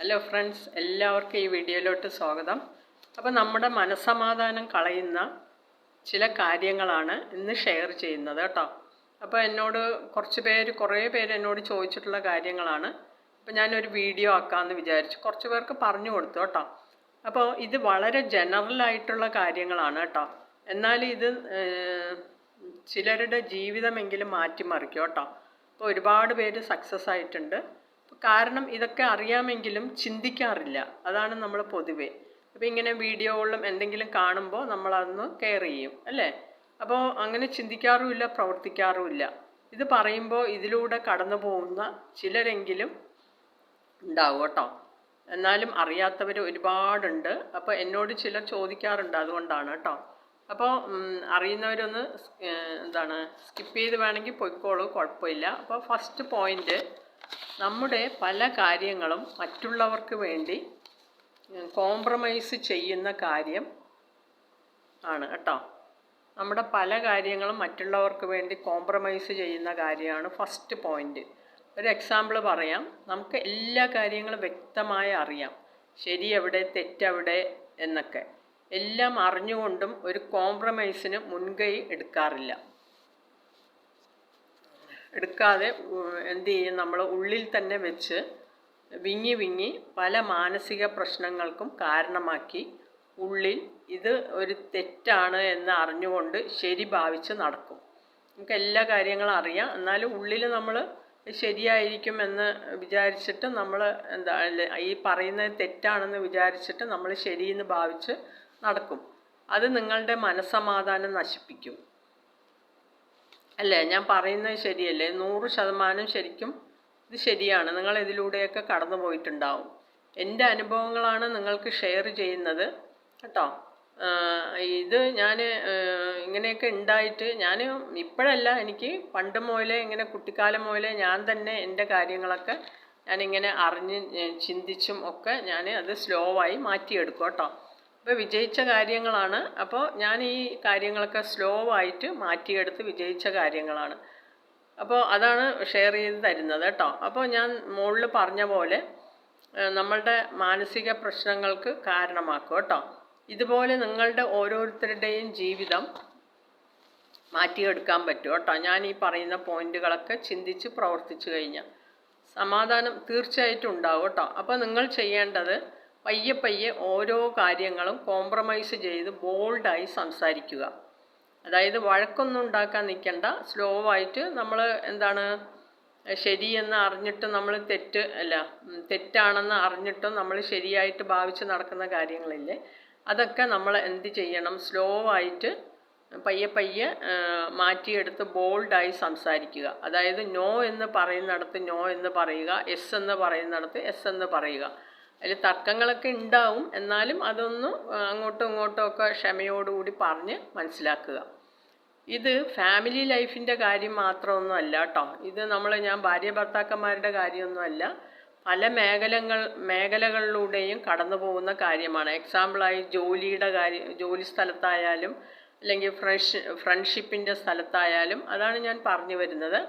Hello friends എല്ലാവർക്കും ഈ വീഡിയോയിലോട്ട് സ്വാഗതം. അപ്പോൾ നമ്മുടെ മനസ്സമാധാനം കളയുന്ന ചില കാര്യങ്ങളാണ് ഇന്ന് ഷെയർ ചെയ്യുന്നത് കേട്ടോ. അപ്പോൾ എന്നോട് കുറച്ച് പേര് കുറേ പേര് എന്നോട് ചോദിച്ചിട്ടുള്ള കാര്യങ്ങളാണ്. അപ്പോൾ ഞാനൊരു വീഡിയോ ആക്കാമെന്ന് വിചാരിച്ചു. കുറച്ച് പേർക്ക് പറഞ്ഞു കൊടുത്തു കേട്ടോ. അപ്പോൾ ഇത് വളരെ ജനറൽ ആയിട്ടുള്ള കാര്യങ്ങളാണ് കേട്ടോ. എന്നാൽ ഇത് ചിലരുടെ ജീവിതമെങ്കിലും മാറ്റിമറിക്കും കേട്ടോ. അപ്പോൾ ഒരുപാട് പേര് സക്സസ് ആയിട്ടുണ്ട്. കാരണം ഇതൊക്കെ അറിയാമെങ്കിലും ചിന്തിക്കാറില്ല. അതാണ് നമ്മൾ പൊതുവേ. അപ്പോൾ ഇങ്ങനെ വീഡിയോകളിലും എന്തെങ്കിലും കാണുമ്പോൾ നമ്മളതൊന്ന് കെയർ ചെയ്യും അല്ലേ? അപ്പോൾ അങ്ങനെ ചിന്തിക്കാറുമില്ല പ്രവർത്തിക്കാറുമില്ല. ഇത് പറയുമ്പോൾ ഇതിലൂടെ കടന്നു പോകുന്ന ചിലരെങ്കിലും ഉണ്ടാവും കേട്ടോ. എന്നാലും അറിയാത്തവർ ഒരുപാടുണ്ട്. അപ്പോൾ എന്നോട് ചിലർ ചോദിക്കാറുണ്ട് അതുകൊണ്ടാണ് കേട്ടോ. അപ്പോൾ അറിയുന്നവരൊന്ന് എന്താണ് സ്കിപ്പ് ചെയ്ത് വേണമെങ്കിൽ പൊയ്ക്കോളൂ കുഴപ്പമില്ല. അപ്പോൾ ഫസ്റ്റ് പോയിന്റ് നമ്മുടെ പല കാര്യങ്ങളും മറ്റുള്ളവർക്ക് വേണ്ടി കോംപ്രമൈസ് ചെയ്യുന്ന കാര്യം ആണ് കേട്ടോ. നമ്മുടെ പല കാര്യങ്ങളും മറ്റുള്ളവർക്ക് വേണ്ടി കോംപ്രമൈസ് ചെയ്യുന്ന കാര്യമാണ് ഫസ്റ്റ് പോയിന്റ് ഒരു എക്സാമ്പിൾ പറയാം. നമുക്ക് എല്ലാ കാര്യങ്ങളും വ്യക്തമായി അറിയാം. ശരി എവിടെ തെറ്റെവിടെ എന്നൊക്കെ. എല്ലാം അറിഞ്ഞുകൊണ്ടും ഒരു കോംപ്രമൈസിന് മുൻകൈ എടുക്കാറില്ല. എടുക്കാതെ എന്ത് ചെയ്യും? നമ്മൾ ഉള്ളിൽ തന്നെ വെച്ച് വിങ്ങി വിങ്ങി പല മാനസിക പ്രശ്നങ്ങൾക്കും കാരണമാക്കി ഉള്ളിൽ ഇത് ഒരു തെറ്റാണ് എന്ന് അറിഞ്ഞുകൊണ്ട് ശരി ഭാവിച്ച് നടക്കും. നമുക്ക് എല്ലാ കാര്യങ്ങളും അറിയാം. എന്നാലും ഉള്ളിൽ നമ്മൾ ശരിയായിരിക്കും എന്ന് വിചാരിച്ചിട്ട് നമ്മൾ എന്താ ഈ പറയുന്നത് തെറ്റാണെന്ന് വിചാരിച്ചിട്ട് നമ്മൾ ശരിയെന്ന് ഭാവിച്ച് നടക്കും. അത് നിങ്ങളുടെ മനസ്സമാധാനം നശിപ്പിക്കും. അല്ലേ? ഞാൻ പറയുന്നത് ശരിയല്ലേ? നൂറ് ശതമാനം ശരിക്കും ഇത് ശരിയാണ്. നിങ്ങൾ ഇതിലൂടെയൊക്കെ കടന്നു പോയിട്ടുണ്ടാവും. എന്റെ അനുഭവങ്ങളാണ് നിങ്ങൾക്ക് ഷെയർ ചെയ്യുന്നത്. കേട്ടോ? ഇത് ഞാൻ ഇങ്ങനെയൊക്കെ ഉണ്ടായിട്ട് ഞാൻ ഇപ്പോഴല്ല എനിക്ക് പണ്ട് മുതലേ ഇങ്ങനെ കുട്ടിക്കാലം മുതലേ ഞാൻ തന്നെ എന്റെ കാര്യങ്ങളൊക്കെ ഞാനിങ്ങനെ അറിഞ്ഞ് ചിന്തിച്ചും ഒക്കെ ഞാൻ അത് സ്ലോ ആയി മാറ്റിയെടുക്കും കേട്ടോ. അപ്പോൾ വിജയിച്ച കാര്യങ്ങളാണ്. അപ്പോൾ ഞാൻ ഈ കാര്യങ്ങളൊക്കെ സ്ലോ ആയിട്ട് മാറ്റിയെടുത്ത് വിജയിച്ച കാര്യങ്ങളാണ്. അപ്പോൾ അതാണ് ഷെയർ ചെയ്ത് തരുന്നത് കേട്ടോ. അപ്പോൾ ഞാൻ മുകളിൽ പറഞ്ഞ പോലെ നമ്മളുടെ മാനസിക പ്രശ്നങ്ങൾക്ക് കാരണമാക്കും കേട്ടോ. ഇതുപോലെ നിങ്ങളുടെ ഓരോരുത്തരുടെയും ജീവിതം മാറ്റിയെടുക്കാൻ പറ്റും കേട്ടോ. ഞാൻ ഈ പറയുന്ന പോയിന്റുകളൊക്കെ ചിന്തിച്ച് പ്രവർത്തിച്ചു കഴിഞ്ഞാൽ സമാധാനം തീർച്ചയായിട്ടും ഉണ്ടാവും കേട്ടോ. അപ്പോൾ നിങ്ങൾ ചെയ്യേണ്ടത് പയ്യെ പയ്യെ ഓരോ കാര്യങ്ങളും കോംപ്രമൈസ് ചെയ്ത് ബോൾഡായി സംസാരിക്കുക. അതായത് വഴക്കൊന്നും ഉണ്ടാക്കാൻ നിൽക്കണ്ട. സ്ലോ ആയിട്ട് നമ്മൾ എന്താണ് ശരിയെന്ന് അറിഞ്ഞിട്ട് നമ്മൾ തെറ്റ് അല്ല തെറ്റാണെന്ന് അറിഞ്ഞിട്ടും നമ്മൾ ശരിയായിട്ട് ഭാവിച്ച് നടക്കുന്ന കാര്യങ്ങളില്ലേ അതൊക്കെ നമ്മൾ എന്ത് ചെയ്യണം? സ്ലോ ആയിട്ട് പയ്യെ പയ്യെ മാറ്റിയെടുത്ത് ബോൾഡായി സംസാരിക്കുക. അതായത് നോ എന്ന് പറയുന്നിടത്ത് നോ എന്ന് പറയുക എസ് എന്ന് പറയുന്നിടത്ത് എസ് എന്ന് പറയുക. അതിൽ തർക്കങ്ങളൊക്കെ ഉണ്ടാവും. എന്നാലും അതൊന്ന് അങ്ങോട്ടും ഇങ്ങോട്ടും ഒക്കെ ക്ഷമയോടുകൂടി പറഞ്ഞ് മനസ്സിലാക്കുക. ഇത് ഫാമിലി ലൈഫിന്റെ കാര്യം മാത്രമൊന്നും അല്ല കേട്ടോ ഇത് നമ്മൾ ഞാൻ ഭാര്യ ഭർത്താക്കന്മാരുടെ കാര്യമൊന്നുമല്ല പല മേഖലകൾ മേഖലകളിലൂടെയും കടന്നു പോകുന്ന കാര്യമാണ്. എക്സാമ്പിളായി ജോലിയുടെ കാര്യം ജോലി സ്ഥലത്തായാലും അല്ലെങ്കിൽ ഫ്രഷ് ഫ്രണ്ട്ഷിപ്പിന്റെ സ്ഥലത്തായാലും അതാണ് ഞാൻ പറഞ്ഞു വരുന്നത്.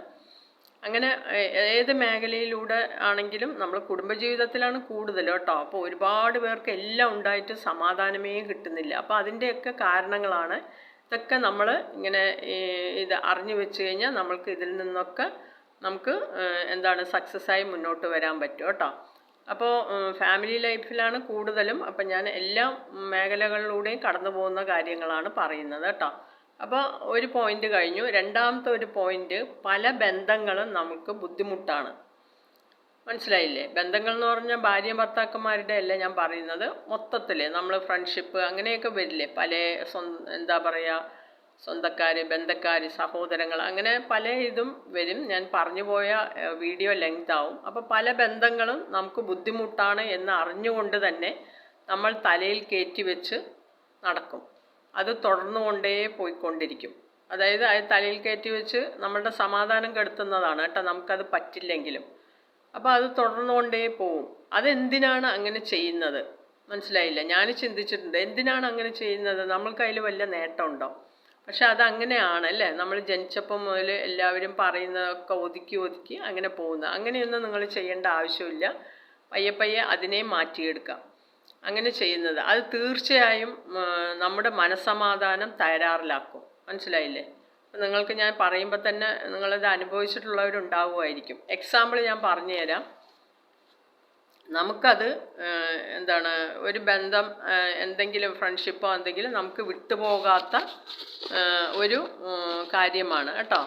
അങ്ങനെ ഏത് മേഖലയിലൂടെ ആണെങ്കിലും നമ്മൾ കുടുംബജീവിതത്തിലാണ് കൂടുതൽ കേട്ടോ. അപ്പോൾ ഒരുപാട് പേർക്ക് എല്ലാം ഉണ്ടായിട്ട് സമാധാനമേ കിട്ടുന്നില്ല. അപ്പോൾ അതിന്റെയൊക്കെ കാരണങ്ങളാണ് ഇതൊക്കെ നമ്മൾ ഇങ്ങനെ ഇത് അറിഞ്ഞു വെച്ച് കഴിഞ്ഞാൽ നമ്മൾക്ക് ഇതിൽ നിന്നൊക്കെ നമുക്ക് എന്താണ് സക്സസ് ആയി മുന്നോട്ട് വരാൻ പറ്റും കേട്ടോ. അപ്പോൾ ഫാമിലി ലൈഫിലാണ് കൂടുതലും. അപ്പം ഞാൻ എല്ലാ മേഖലകളിലൂടെയും കടന്നു പോകുന്ന കാര്യങ്ങളാണ് പറയുന്നത് കേട്ടോ. അപ്പോൾ ഒരു പോയിന്റ് കഴിഞ്ഞു. രണ്ടാമത്തെ ഒരു പോയിന്റ് പല ബന്ധങ്ങളും നമുക്ക് ബുദ്ധിമുട്ടാണ്. മനസ്സിലായില്ലേ? ബന്ധങ്ങൾ എന്ന് പറഞ്ഞാൽ ഭാര്യ ഭർത്താക്കന്മാരുടെ അല്ല ഞാൻ പറയുന്നത്? മൊത്തത്തിൽ നമ്മൾ ഫ്രണ്ട്ഷിപ്പ് അങ്ങനെയൊക്കെ വരില്ലേ? പല സ്വന്തം എന്താ പറയുക സ്വന്തക്കാർ ബന്ധക്കാർ സഹോദരങ്ങൾ അങ്ങനെ പല ഇതും വരും. ഞാൻ പറഞ്ഞു പോയ വീഡിയോ ലെങ്ത് ആവും. അപ്പോൾ പല ബന്ധങ്ങളും നമുക്ക് ബുദ്ധിമുട്ടാണ് എന്ന് അറിഞ്ഞുകൊണ്ട് തന്നെ നമ്മൾ തലയിൽ കയറ്റി വെച്ച് നടക്കും. അത് തുടർന്നു കൊണ്ടേ പോയിക്കൊണ്ടിരിക്കും. അതായത് അത് തലയിൽ കയറ്റി വെച്ച് നമ്മളുടെ സമാധാനം കെടുത്തുന്നതാണ് കേട്ടോ നമുക്കത് പറ്റില്ലെങ്കിലും. അപ്പോൾ അത് തുടർന്നുകൊണ്ടേ പോവും. അതെന്തിനാണ് അങ്ങനെ ചെയ്യുന്നത്? മനസ്സിലായില്ല. ഞാൻ ചിന്തിച്ചിട്ടുണ്ട് എന്തിനാണ് അങ്ങനെ ചെയ്യുന്നത്? നമ്മൾക്ക് അതിൽ വല്ല നേട്ടമുണ്ടോ? പക്ഷെ അത് അങ്ങനെയാണ് അല്ലേ? നമ്മൾ ജനിച്ചപ്പം മുതൽ എല്ലാവരും പറയുന്നതൊക്കെ ഒതുക്കി ഒതുക്കി അങ്ങനെ പോകുന്നത്. അങ്ങനെയൊന്നും നിങ്ങൾ ചെയ്യേണ്ട ആവശ്യമില്ല. പയ്യെ പയ്യെ അതിനെ മാറ്റിയെടുക്കാം. അങ്ങനെ ചെയ്യുന്നത്. അത് തീർച്ചയായും നമ്മുടെ മനസ്സമാധാനം തകരാറിലാക്കും. മനസ്സിലായില്ലേ? നിങ്ങൾക്ക് ഞാൻ പറയുമ്പോൾ തന്നെ നിങ്ങളത് അനുഭവിച്ചിട്ടുള്ളവരുണ്ടാവുമായിരിക്കും. എക്സാമ്പിൾ ഞാൻ പറഞ്ഞുതരാം. നമുക്കത് എന്താണ് ഒരു ബന്ധം എന്തെങ്കിലും ഫ്രണ്ട്ഷിപ്പോ എന്തെങ്കിലും നമുക്ക് വിട്ടുപോകാത്ത ഒരു കാര്യമാണ്. കേട്ടോ?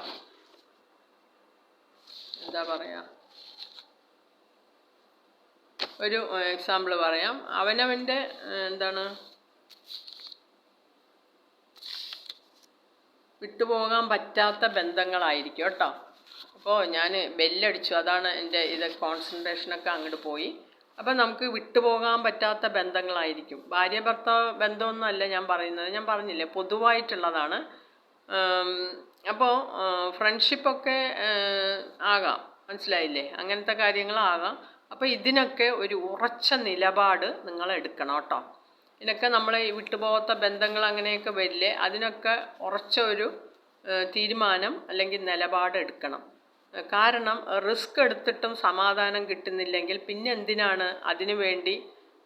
എന്താ പറയാ? ഒരു എക്സാമ്പിൾ പറയാം. അവനവന്റെ എന്താണ് വിട്ടുപോകാൻ പറ്റാത്ത ബന്ധങ്ങളായിരിക്കും കേട്ടോ. അപ്പോൾ ഞാൻ ബെല്ലടിച്ചു. അതാണ് എന്റെ ഇത് കോൺസെൻട്രേഷനൊക്കെ അങ്ങോട്ട് പോയി. അപ്പം നമുക്ക് വിട്ടുപോകാൻ പറ്റാത്ത ബന്ധങ്ങളായിരിക്കും. ഭാര്യ ഭർത്താവ് ബന്ധമൊന്നുമല്ല ഞാൻ പറയുന്നത്. ഞാൻ പറഞ്ഞില്ലേ പൊതുവായിട്ടുള്ളതാണ്. അപ്പോൾ ഫ്രണ്ട്ഷിപ്പൊക്കെ ആകാം. മനസ്സിലായില്ലേ? അങ്ങനത്തെ കാര്യങ്ങളാകാം. അപ്പോൾ ഇതിനൊക്കെ ഒരു ഉറച്ച നിലപാട് നിങ്ങൾ എടുക്കണം കേട്ടോ. ഇതിനൊക്കെ നമ്മൾ ഈ വിട്ടുപോകാത്ത ബന്ധങ്ങൾ അങ്ങനെയൊക്കെ വരില്ലേ അതിനൊക്കെ ഉറച്ച ഒരു തീരുമാനം അല്ലെങ്കിൽ നിലപാട് എടുക്കണം. കാരണം റിസ്ക് എടുത്തിട്ടും സമാധാനം കിട്ടുന്നില്ലെങ്കിൽ പിന്നെ എന്തിനാണ് അതിനു വേണ്ടി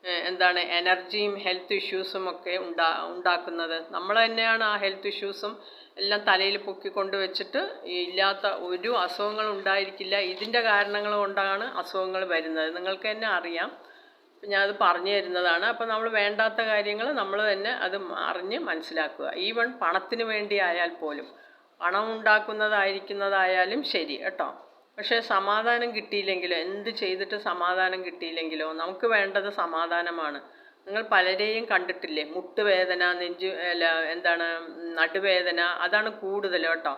എന്താണ് എനർജിയും ഹെൽത്ത് ഇഷ്യൂസും ഒക്കെ ഉണ്ടാ ഉണ്ടാക്കുന്നത്. നമ്മൾ തന്നെയാണ് ആ ഹെൽത്ത് ഇഷ്യൂസും എല്ലാം തലയിൽ പൊക്കിക്കൊണ്ട് വെച്ചിട്ട് ഇല്ലാത്ത ഒരു അസുഖങ്ങളും ഉണ്ടായിരിക്കില്ല. ഇതിന്റെ കാരണങ്ങൾ കൊണ്ടാണ് അസുഖങ്ങൾ വരുന്നത്. നിങ്ങൾക്ക് തന്നെ അറിയാം. ഞാനത് പറഞ്ഞു തരുന്നതാണ്. അപ്പം നമ്മൾ വേണ്ടാത്ത കാര്യങ്ങൾ നമ്മൾ തന്നെ അത് അറിഞ്ഞ് മനസ്സിലാക്കുക. ഈവൺ പണത്തിന് വേണ്ടി ആയാൽ പോലും പണം ഉണ്ടാക്കുന്നതായിരിക്കുന്നതായാലും ശരി കേട്ടോ. പക്ഷേ സമാധാനം കിട്ടിയില്ലെങ്കിലോ? എന്ത് ചെയ്തിട്ട് സമാധാനം കിട്ടിയില്ലെങ്കിലോ? നമുക്ക് വേണ്ടത് സമാധാനമാണ്. നിങ്ങൾ പലരെയും കണ്ടിട്ടില്ലേ? മുട്ടുവേദന നെഞ്ചു അല്ല എന്താണ് നടുവേദന അതാണ് കൂടുതൽ കേട്ടോ.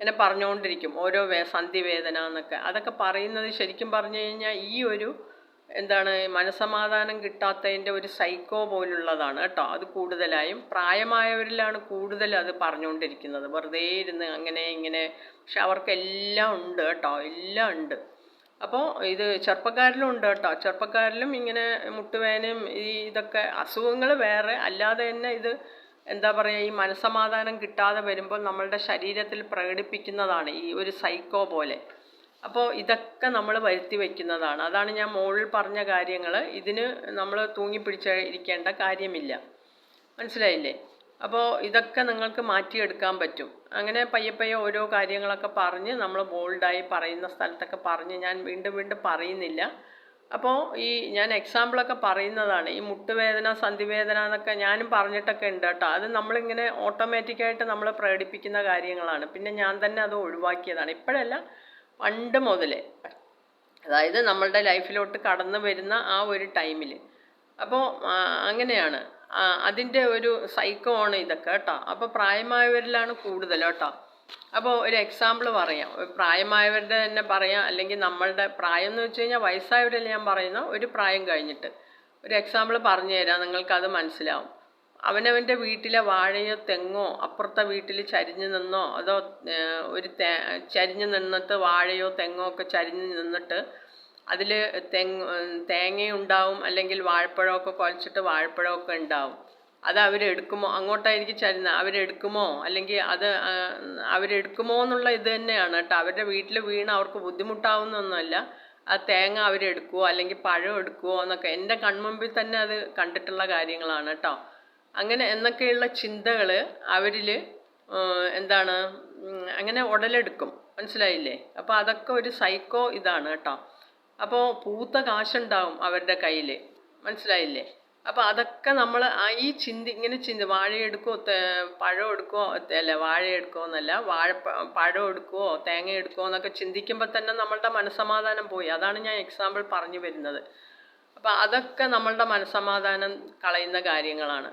എന്നെ പറഞ്ഞുകൊണ്ടിരിക്കും. ഓരോ വേ സന്ധിവേദന എന്നൊക്കെ. അതൊക്കെ പറയുന്നത് ശരിക്കും പറഞ്ഞു കഴിഞ്ഞാൽ ഈ ഒരു എന്താണ് മനസമാധാനം കിട്ടാത്തതിന്റെ ഒരു സൈക്കോ പോലുള്ളതാണ് കേട്ടോ. അത് കൂടുതലായും പ്രായമായവരിലാണ് കൂടുതൽ അത് പറഞ്ഞുകൊണ്ടിരിക്കുന്നത്. വെറുതെ ഇരുന്ന് അങ്ങനെ ഇങ്ങനെ. പക്ഷെ അവർക്കെല്ലാം ഉണ്ട് കേട്ടോ. എല്ലാം ഉണ്ട്. അപ്പോൾ ഇത് ചെറുപ്പക്കാരിലും ഉണ്ട് കേട്ടോ. ചെറുപ്പക്കാരിലും ഇങ്ങനെ മുട്ടുവേനയും ഈ ഇതൊക്കെ അസുഖങ്ങൾ വേറെ. അല്ലാതെ തന്നെ ഇത് എന്താ പറയുക ഈ മനസമാധാനം കിട്ടാതെ വരുമ്പോൾ നമ്മളുടെ ശരീരത്തിൽ പ്രകടിപ്പിക്കുന്നതാണ് ഈ ഒരു സൈക്കോ പോലെ. അപ്പോൾ ഇതൊക്കെ നമ്മൾ വരുത്തി വയ്ക്കുന്നതാണ് അതാണ് ഞാൻ മുകളിൽ പറഞ്ഞ കാര്യങ്ങൾ ഇതിന് നമ്മൾ തൂങ്ങിപ്പിടിച്ച് ഇരിക്കേണ്ട കാര്യമില്ല. മനസ്സിലായില്ലേ? അപ്പോൾ ഇതൊക്കെ നിങ്ങൾക്ക് മാറ്റിയെടുക്കാൻ പറ്റും. അങ്ങനെ പയ്യെ പയ്യെ ഓരോ കാര്യങ്ങളൊക്കെ പറഞ്ഞ് നമ്മൾ ബോൾഡായി പറയുന്ന സ്ഥലത്തൊക്കെ പറഞ്ഞ് ഞാൻ വീണ്ടും വീണ്ടും പറയുന്നില്ല. അപ്പോൾ ഈ ഞാൻ എക്സാമ്പിളൊക്കെ പറയുന്നതാണ്. ഈ മുട്ടുവേദന സന്ധിവേദന എന്നൊക്കെ ഞാനും പറഞ്ഞിട്ടൊക്കെ ഉണ്ട് കേട്ടോ. അത് നമ്മളിങ്ങനെ ഓട്ടോമാറ്റിക്കായിട്ട് നമ്മൾ പ്രകടിപ്പിക്കുന്ന കാര്യങ്ങളാണ്. പിന്നെ ഞാൻ തന്നെ അത് ഒഴിവാക്കിയതാണ്. ഇപ്പോഴല്ല പണ്ട് മുതലേ. അതായത് നമ്മളുടെ ലൈഫിലോട്ട് കടന്നു വരുന്ന ആ ഒരു ടൈമിൽ അപ്പോൾ അങ്ങനെയാണ്. അതിന്റെ ഒരു സൈക്കോ ആണ് ഇതൊക്കെ കേട്ടോ. അപ്പോൾ പ്രായമായവരിലാണ് കൂടുതൽ കേട്ടോ. അപ്പോൾ ഒരു എക്സാമ്പിൾ പറയാം. പ്രായമായവരുടെ തന്നെ പറയാം. അല്ലെങ്കിൽ നമ്മളുടെ പ്രായം എന്ന് വെച്ച് കഴിഞ്ഞാൽ വയസ്സായവരല്ല ഞാൻ പറയുന്ന? ഒരു പ്രായം കഴിഞ്ഞിട്ട്. ഒരു എക്സാമ്പിൾ പറഞ്ഞു തരാം നിങ്ങൾക്കത് മനസ്സിലാവും. അവനവന്റെ വീട്ടിലെ വാഴയോ തെങ്ങോ അപ്പുറത്തെ വീട്ടിൽ ചരിഞ്ഞു നിന്നോ അതോ ഒരു തേ ചരിഞ്ഞു നിന്നിട്ട് വാഴയോ തെങ്ങോ ഒക്കെ ചരിഞ്ഞു നിന്നിട്ട് അതിൽ തെങ്ങ് തേങ്ങയുണ്ടാവും അല്ലെങ്കിൽ വാഴപ്പഴമൊക്കെ കുഴച്ചിട്ട് വാഴപ്പഴമൊക്കെ ഉണ്ടാവും. അത് അവരെടുക്കുമോ അങ്ങോട്ടായിരിക്കും ചരുന്നത് അവരെടുക്കുമോ അല്ലെങ്കിൽ അത് അവരെടുക്കുമോ എന്നുള്ള ഇത് തന്നെയാണ് കേട്ടോ. അവരുടെ വീട്ടിൽ വീണ് അവർക്ക് ബുദ്ധിമുട്ടാവുന്നൊന്നുമല്ല. ആ തേങ്ങ അവരെടുക്കുമോ അല്ലെങ്കിൽ പഴം എടുക്കുമോ എന്നൊക്കെ. എന്റെ കൺമുമ്പിൽ തന്നെ അത് കണ്ടിട്ടുള്ള കാര്യങ്ങളാണ് കേട്ടോ. അങ്ങനെ എന്നൊക്കെയുള്ള ചിന്തകൾ അവരിൽ എന്താണ് അങ്ങനെ ഉടലെടുക്കും. മനസ്സിലായില്ലേ? അപ്പോൾ അതൊക്കെ ഒരു സൈക്കോ ഇതാണ് കേട്ടോ. അപ്പോൾ പൂത്ത കാശുണ്ടാവും അവരുടെ കയ്യിൽ മനസ്സിലായില്ലേ? അപ്പോൾ അതൊക്കെ നമ്മൾ ഈ ചിന്തി ഇങ്ങനെ ചിന്തി വാഴ എടുക്കുമോ പഴം എടുക്കുമോ അല്ല വാഴ എടുക്കുമോ എന്നല്ല വാഴ പഴം എടുക്കുമോ തേങ്ങ എടുക്കുമോ എന്നൊക്കെ ചിന്തിക്കുമ്പോൾ തന്നെ നമ്മളുടെ മനസ്സമാധാനം പോയി. അതാണ് ഞാൻ എക്സാമ്പിൾ പറഞ്ഞു വരുന്നത്. അപ്പോൾ അതൊക്കെ നമ്മളുടെ മനസ്സമാധാനം കളയുന്ന കാര്യങ്ങളാണ്.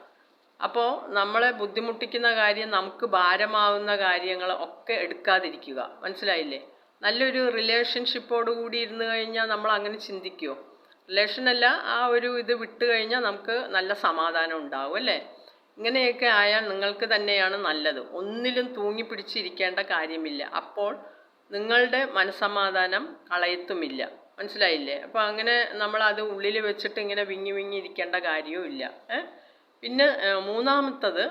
അപ്പോൾ നമ്മളെ ബുദ്ധിമുട്ടിക്കുന്ന കാര്യം നമുക്ക് ഭാരമാവുന്ന കാര്യങ്ങൾ ഒക്കെ എടുക്കാതിരിക്കുക. മനസ്സിലായില്ലേ? നല്ലൊരു റിലേഷൻഷിപ്പോട് കൂടി ഇരുന്ന് കഴിഞ്ഞാൽ നമ്മൾ അങ്ങനെ ചിന്തിക്കുമോ റിലേഷനല്ല ആ ഒരു ഇത് വിട്ട് കഴിഞ്ഞാൽ നമുക്ക് നല്ല സമാധാനം ഉണ്ടാവും അല്ലേ? ഇങ്ങനെയൊക്കെ ആയാൽ നിങ്ങൾക്ക് തന്നെയാണ് നല്ലത്. ഒന്നിലും തൂങ്ങി പിടിച്ചിരിക്കേണ്ട കാര്യമില്ല. അപ്പോൾ നിങ്ങളുടെ മനസ്സമാധാനം കളയത്തുമില്ല. മനസ്സിലായില്ലേ? അപ്പോൾ അങ്ങനെ നമ്മൾ അത് ഉള്ളിൽ വെച്ചിട്ട് ഇങ്ങനെ വിങ്ങി വിങ്ങി ഇരിക്കേണ്ട കാര്യവും ഇല്ല ഏ? പിന്നെ മൂന്നാമത്തത്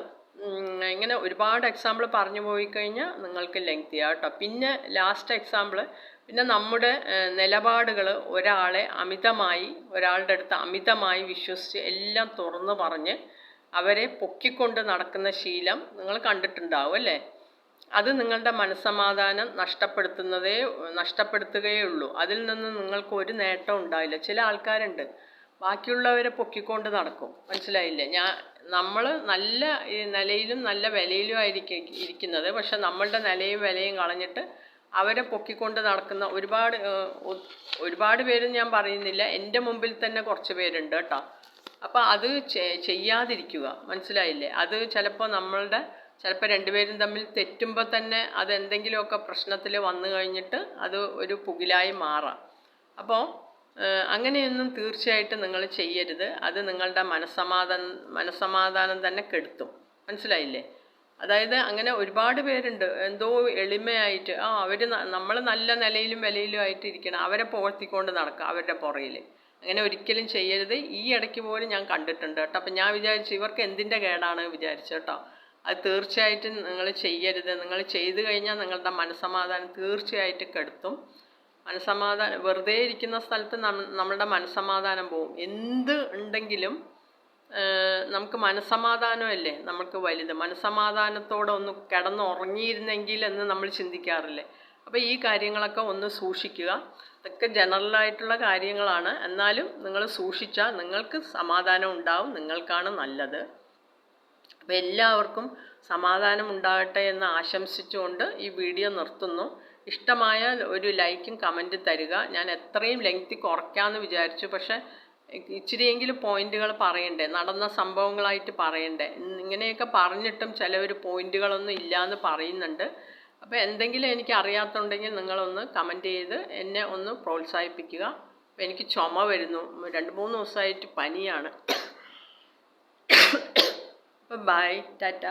ഇങ്ങനെ ഒരുപാട് എക്സാമ്പിൾ പറഞ്ഞു പോയി കഴിഞ്ഞാൽ നിങ്ങൾക്ക് ലെങ്തി ആട്ടോ പിന്നെ ലാസ്റ്റ് എക്സാമ്പിൾ പിന്നെ നമ്മുടെ നിലപാടുകൾ ഒരാളെ അമിതമായി ഒരാളുടെ അടുത്ത് അമിതമായി വിശ്വസിച്ച് എല്ലാം തുറന്നു പറഞ്ഞ് അവരെ പൊക്കിക്കൊണ്ട് നടക്കുന്ന ശീലം നിങ്ങൾ കണ്ടിട്ടുണ്ടാവും അല്ലേ? അത് നിങ്ങളുടെ മനസ്സമാധാനം നഷ്ടപ്പെടുത്തുന്നതേ നഷ്ടപ്പെടുത്തുകയേ ഉള്ളൂ. അതിൽ നിന്ന് നിങ്ങൾക്ക് ഒരു നേട്ടം ഉണ്ടാവില്ല. ചില ആൾക്കാരുണ്ട്. ബാക്കിയുള്ളവരെ പൊക്കിക്കൊണ്ട് നടക്കും. മനസ്സിലായില്ലേ? ഞാൻ നമ്മൾ നല്ല നിലയിലും നല്ല വിലയിലും ആയിരിക്കും ഇരിക്കുന്നത്. പക്ഷെ നമ്മളുടെ നിലയും വിലയും കളഞ്ഞിട്ട് അവരെ പൊക്കിക്കൊണ്ട് നടക്കുന്ന ഒരുപാട് ഒരുപാട് പേരും ഞാൻ പറയുന്നില്ല. എന്റെ മുമ്പിൽ തന്നെ കുറച്ച് പേരുണ്ട് കേട്ടോ. അപ്പോൾ അത് ചെയ്യാതിരിക്കുക. മനസ്സിലായില്ലേ? അത് ചിലപ്പോൾ നമ്മളുടെ ചിലപ്പോൾ രണ്ടുപേരും തമ്മിൽ തെറ്റുമ്പോൾ തന്നെ അത് എന്തെങ്കിലുമൊക്കെ പ്രശ്നത്തിൽ വന്നു കഴിഞ്ഞിട്ട് അത് ഒരു പുകിലായി മാറാം. അപ്പോൾ അങ്ങനെയൊന്നും തീർച്ചയായിട്ടും നിങ്ങൾ ചെയ്യരുത്. അത് നിങ്ങളുടെ മനസ്സമാധാനം മനസ്സമാധാനം തന്നെ കെടുത്തും. മനസ്സിലായില്ലേ? അതായത് അങ്ങനെ ഒരുപാട് പേരുണ്ട്. എന്തോ എളിമയായിട്ട് ആ അവർ നമ്മൾ നല്ല നിലയിലും വിലയിലും ആയിട്ട് ഇരിക്കണം അവരെ പുകഴ്ത്തിക്കൊണ്ട് നടക്കുക അവരുടെ പുറയിൽ അങ്ങനെ ഒരിക്കലും ചെയ്യരുത്. ഈ ഇടയ്ക്ക് പോലും ഞാൻ കണ്ടിട്ടുണ്ട് കേട്ടോ. അപ്പം ഞാൻ വിചാരിച്ചു ഇവർക്ക് എന്തിന്റെ കേടാണ് വിചാരിച്ചു കേട്ടോ. അത് തീർച്ചയായിട്ടും നിങ്ങൾ ചെയ്യരുത്. നിങ്ങൾ ചെയ്തു കഴിഞ്ഞാൽ നിങ്ങളുടെ മനസ്സമാധാനം തീർച്ചയായിട്ടും കെടുത്തും. മനസ്സമാധാനം വെറുതെ ഇരിക്കുന്ന സ്ഥലത്ത് നമ്മളുടെ മനസ്സമാധാനം പോവും. എന്ത് ഉണ്ടെങ്കിലും നമുക്ക് മനസ്സമാധാനമല്ലേ? നമുക്ക് വലുത്. മനസ്സമാധാനത്തോടെ ഒന്ന് കിടന്നുറങ്ങിയിരുന്നെങ്കിൽ എന്ന് നമ്മൾ ചിന്തിക്കാറില്ലേ? അപ്പോൾ ഈ കാര്യങ്ങളൊക്കെ ഒന്ന് സൂക്ഷിക്കുക. ഇതൊക്കെ ജനറലായിട്ടുള്ള കാര്യങ്ങളാണ്. എന്നാലും നിങ്ങൾ സൂക്ഷിച്ചാൽ നിങ്ങൾക്ക് സമാധാനം ഉണ്ടാവും. നിങ്ങൾക്കാണ് നല്ലത്. അപ്പോൾ എല്ലാവർക്കും സമാധാനം ഉണ്ടാകട്ടെ എന്ന് ആശംസിച്ചുകൊണ്ട് ഈ വീഡിയോ നിർത്തുന്നു. ഇഷ്ടമായാൽ ഒരു ലൈക്കും കമന്റും തരിക. ഞാൻ എത്രയും ലെങ്തി കുറയ്ക്കാമെന്ന് വിചാരിച്ചു. പക്ഷേ ഇച്ചിരിയെങ്കിലും പോയിന്റുകൾ പറയണ്ടേ? നടന്ന സംഭവങ്ങളായിട്ട് പറയണ്ടേ? ഇങ്ങനെയൊക്കെ പറഞ്ഞിട്ടും ചിലവർ പോയിന്റുകളൊന്നും ഇല്ലയെന്ന് പറയുന്നുണ്ട്. അപ്പോൾ എന്തെങ്കിലും എനിക്ക് അറിയാത്തുണ്ടെങ്കിൽ നിങ്ങളൊന്ന് കമന്റ് ചെയ്ത് എന്നെ ഒന്ന് പ്രോത്സാഹിപ്പിക്കുക. എനിക്ക് ചുമ വരുന്നു. രണ്ട് മൂന്ന് ദിവസമായിട്ട് പനിയാണ്. ബൈ ടാറ്റ.